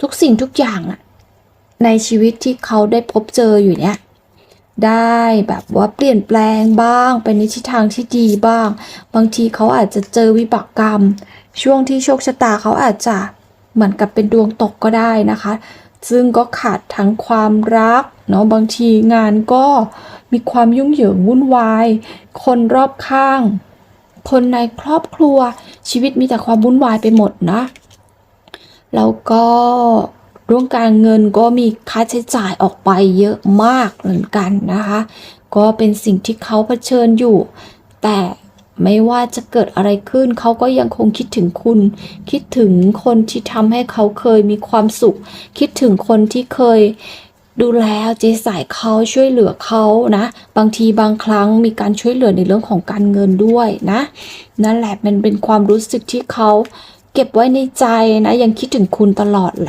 ทุกสิ่งทุกอย่างอะในชีวิตที่เขาได้พบเจออยู่เนี่ยได้แบบว่าเปลี่ยนแปลงบ้างไปในทิศทางที่ดีบ้าง บางทีเขาอาจจะเจอวิบากกรรม ช่วงที่โชคชะตาเขาอาจจะเหมือนกับเป็นดวงตกก็ได้นะคะ ซึ่งก็ขาดทั้งความรักเนาะบางทีงานก็มีความยุ่งเหยิงวุ่นวาย คนรอบข้าง คนในครอบครัวชีวิตมีแต่ความวุ่นวายไปหมดนะ แล้วก็เรื่องการเงินก็มีค่าใช้จ่ายออกไปเยอะมากเหมือนกันนะคะ ก็เป็นสิ่งที่เขาเผชิญอยู่ แต่ไม่ว่าจะเกิดอะไรขึ้นเขาก็ยังคงคิดถึงคุณ คิดถึงคนที่ทำให้เขาเคยมีความสุข คิดถึงคนที่เคยดูแลเจใส่เขาช่วยเหลือเขานะ บางทีบางครั้งมีการช่วยเหลือในเรื่องของการเงินด้วยนะ นั่นแหละมันเป็นความรู้สึกที่เขา เก็บไว้ในใจนะ ยังคิดถึงคุณตลอดแหละ